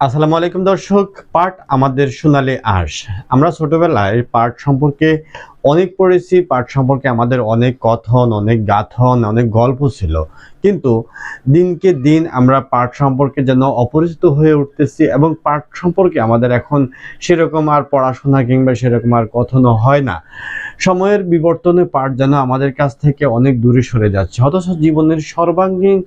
আসসালামু আলাইকুম দর্শক পাট আমাদের সোনালি আঁশ। আমরা ছোটবেলায় পাট সম্পর্কে অনেক পড়েছি পাট সম্পর্কে আমাদের অনেক কথন, অনেক গাথন, অনেক গল্প ছিল। কিন্তু দিনকে দিন আমরা পাট সম্পর্কে যেন অপরিচিত হয়ে উঠতেছি এবং পাট সম্পর্কে আমাদের এখন সেরকম আর পড়াশোনা কিংবা সেরকম আর কথনও হয় না। সময়ের বিবর্তনে পাট যেন আমাদের কাছ থেকে অনেক দূরে সরে যাচ্ছে। অথচ জীবনের সর্বাঙ্গীন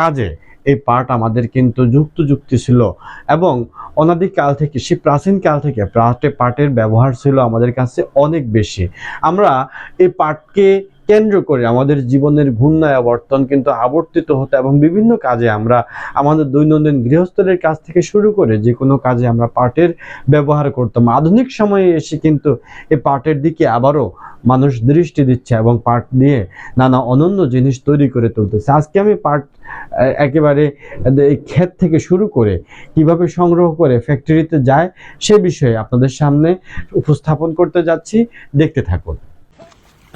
কাজে এই পাট আমাদের কিন্তু যুক্ত যুক্তি ছিল এবং অনাদিক কাল থেকে সে প্রাচীন কাল থেকে পাটে পাটের ব্যবহার ছিল আমাদের কাছে অনেক বেশি। আমরা এই পাটকে কেন্দ্র করে আমাদের জীবনের ঘূর্ণায়বর্তন কিন্তু আবর্তিত হতো এবং বিভিন্ন কাজে আমরা আমাদের দৈনন্দিন গৃহস্থলের কাজ থেকে শুরু করে যে কোনো কাজে আমরা পাটের ব্যবহার করতাম। আধুনিক সময়ে এসে কিন্তু এই পাটের দিকে আবারও মানুষ দৃষ্টি দিচ্ছে এবং পাট দিয়ে নানা অনন্য জিনিস তৈরি করে তুলতেছে। আজকে আমি পাট একেবারে এই ক্ষেত থেকে শুরু করে কীভাবে সংগ্রহ করে ফ্যাক্টরিতে যায় সে বিষয়ে আপনাদের সামনে উপস্থাপন করতে যাচ্ছি। দেখতে থাকুন।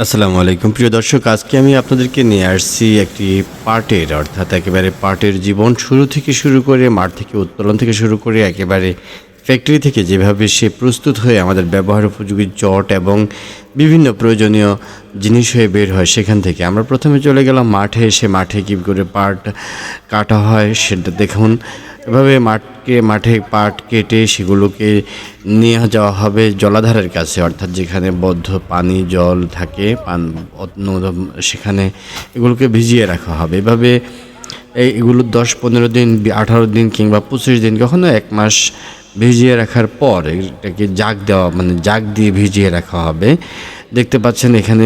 আসসালামু আলাইকুম। প্রিয় দর্শক, আজকে আমি আপনাদেরকে নিয়ে আসছি একটি পার্টের, অর্থাৎ একেবারে পার্টের জীবন শুরু থেকে শুরু করে, মাঠ থেকে উত্তোলন থেকে শুরু করে, একেবারে ফ্যাক্টরি থেকে যেভাবে সে প্রস্তুত হয়ে আমাদের ব্যবহার উপযোগী চট এবং বিভিন্ন প্রয়োজনীয় জিনিস হয়ে বের হয় সেখান থেকে। আমরা প্রথমে চলে গেলাম মাঠে এসে মাঠে কী করে পাট কাটা হয়, সেটা দেখুন। এভাবে মাঠকে মাঠে পাট কেটে সেগুলোকে নিয়ে যাওয়া হবে জলাধারের কাছে, অর্থাৎ যেখানে বদ্ধ পানি, জল থাকে, পান সেখানে এগুলোকে ভিজিয়ে রাখা হবে। এভাবে এই এগুলো দশ পনেরো দিন, আঠারো দিন কিংবা পঁচিশ দিন কখনো এক মাস ভিজিয়ে রাখার পর এটাকে জাগ দেওয়া মানে জাগ দিয়ে ভিজিয়ে রাখা হবে। দেখতে পাচ্ছেন এখানে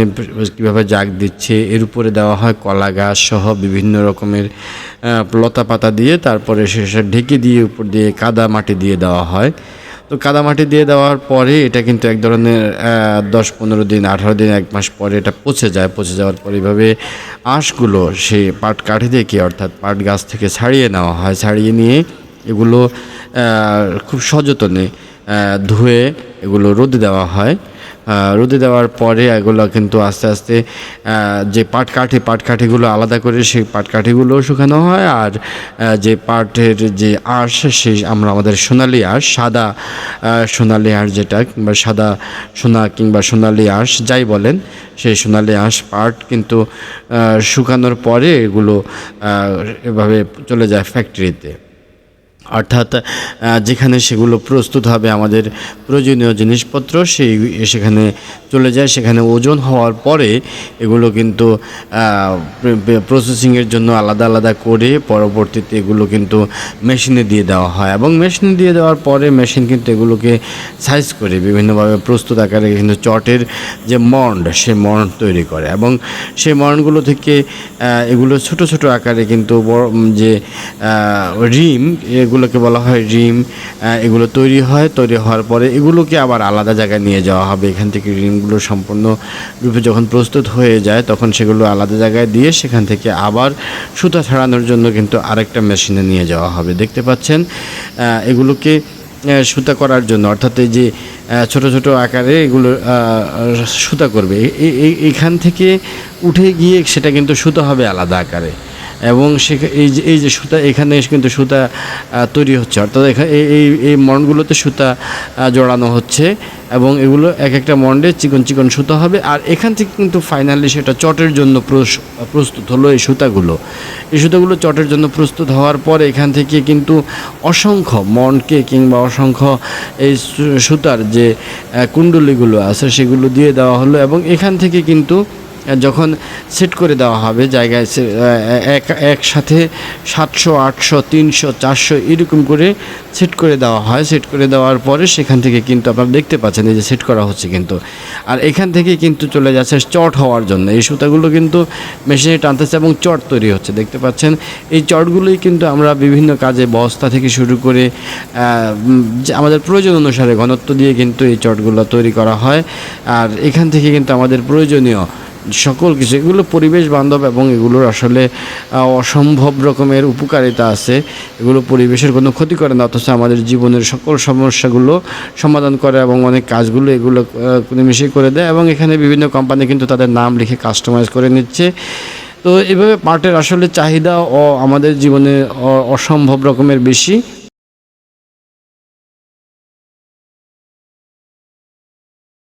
কীভাবে জাগ দিচ্ছে। এর উপরে দেওয়া হয় কলা গাছ সহ বিভিন্ন রকমের লতা পাতা দিয়ে তারপরে শেষে ঢেকে দিয়ে উপর দিয়ে কাদা মাটি দিয়ে দেওয়া হয়। তো কাদা মাটি দিয়ে দেওয়ার পরে এটা কিন্তু এক ধরনের দশ পনেরো দিন, আঠারো দিন, এক মাস পরে এটা পচে যায়। পচে যাওয়ার পরে এইভাবে আঁশগুলো সেই পাট কাঠি থেকে, অর্থাৎ পাট গাছ থেকে ছাড়িয়ে নেওয়া হয়। ছাড়িয়ে নিয়ে এগুলো খুব সযতনে ধুয়ে এগুলো রোদে দেওয়া হয়। রোদে দেওয়ার পরে এগুলো কিন্তু আস্তে আস্তে যে পাটকাঠি, পাটকাঠিগুলো আলাদা করে সেই পাটকাঠিগুলো শুকানো হয় আর যে পাটের যে আঁশ, সেই আমরা আমাদের সোনালি আঁশ, সাদা সোনালি আঁশ যেটা, কিংবা সাদা সোনা কিংবা সোনালি আঁশ যাই বলেন, সেই সোনালি আঁশ পাট কিন্তু শুকানোর পরে এগুলো এভাবে চলে যায় ফ্যাক্টরিতে অর্থাৎ যেখানে সেগুলো প্রস্তুত হবে আমাদের প্রয়োজনীয় জিনিসপত্র, সেই, সেখানে চলে যায়। সেখানে ওজন হওয়ার পরে এগুলো কিন্তু প্রসেসিংয়ের জন্য আলাদা আলাদা করে পরবর্তীতে এগুলো কিন্তু মেশিনে দিয়ে দেওয়া হয়। এবং মেশিনে দিয়ে দেওয়ার পরে মেশিন কিন্তু এগুলোকে সাইজ করে, বিভিন্নভাবে প্রস্তুত আকারে কিন্তু চটের যে মন্ড সে মন্ড তৈরি করে। এবং সেই মন্ডগুলো থেকে এগুলো ছোট ছোট আকারে কিন্তু যে রিম এগুলোকে বলা হয় রিম এগুলো তৈরি হয়, তৈরি হওয়ার পরে এগুলোকে আবার আলাদা জায়গায় নিয়ে যাওয়া হবে। এখান থেকে রিমগুলো সম্পূর্ণ রূপে যখন প্রস্তুত হয়ে যায়, তখন সেগুলো আলাদা জায়গায় দিয়ে সেখান থেকে আবার সুতা ছাড়ানোর জন্য কিন্তু আরেকটা মেশিনে নিয়ে যাওয়া হবে। দেখতে পাচ্ছেন এগুলোকে সুতা করার জন্য, অর্থাৎ এই যে ছোট ছোট আকারে এগুলো সুতা করবে। এইখান থেকে উঠে গিয়ে সেটা কিন্তু সুতা হবে আলাদা আকারে। এবং সে এই যে এই যে সুতা, এখানে কিন্তু সুতা তৈরি হচ্ছে। অর্থাৎ এখানে এই এই মন্ডগুলোতে সুতা জড়ানো হচ্ছে এবং এগুলো এক একটা মন্ডে চিকন চিকন সুতা হবে। আর এখান থেকে কিন্তু ফাইনালি সেটা চটের জন্য প্রস- প্রস্তুত হলো এই সুতাগুলো। এই সুতাগুলো চটের জন্য প্রস্তুত হওয়ার পরে এখান থেকে কিন্তু অসংখ্য মনকে কিংবা অসংখ্য এই সুতার যে কুণ্ডলিগুলো আছে, সেগুলো দিয়ে দেওয়া হলো এবং এখান থেকে কিন্তু যখন সেট করে দেওয়া হবে জায়গায় এক, একসাথে সাতশো, আটশো, তিনশো, চারশো এরকম করে সেট করে দেওয়া হয়। সেট করে দেওয়ার পরে সেখান থেকে কিন্তু আপনারা দেখতে পাচ্ছেন এই যে সেট করা হচ্ছে কিন্তু। আর এখান থেকে কিন্তু চলে যাচ্ছে চট হওয়ার জন্য। এই সুতাগুলো কিন্তু মেশিনে টানতেছে এবং চট তৈরি হচ্ছে। দেখতে পাচ্ছেন, এই চটগুলোই কিন্তু আমরা বিভিন্ন কাজে বস্তা থেকে শুরু করে আমাদের প্রয়োজন অনুসারে ঘনত্ব দিয়ে কিন্তু এই চটগুলো তৈরি করা হয়। আর এখান থেকে কিন্তু আমাদের প্রয়োজনীয় সকল কিছু এগুলো পরিবেশ বান্ধব এবং এগুলোর আসলে অসম্ভব রকমের উপকারিতা আছে, এগুলো পরিবেশের কোনো ক্ষতি করে না, অথচ আমাদের জীবনের সকল সমস্যাগুলো সমাধান করে এবং অনেক কাজগুলো এগুলো নিমিশেই করে দেয় এবং এখানে বিভিন্ন কোম্পানি কিন্তু তাদের নাম লিখে কাস্টমাইজ করে নিচ্ছে। তো এভাবে পার্টের আসলে চাহিদা ও আমাদের জীবনে অসম্ভব রকমের বেশি।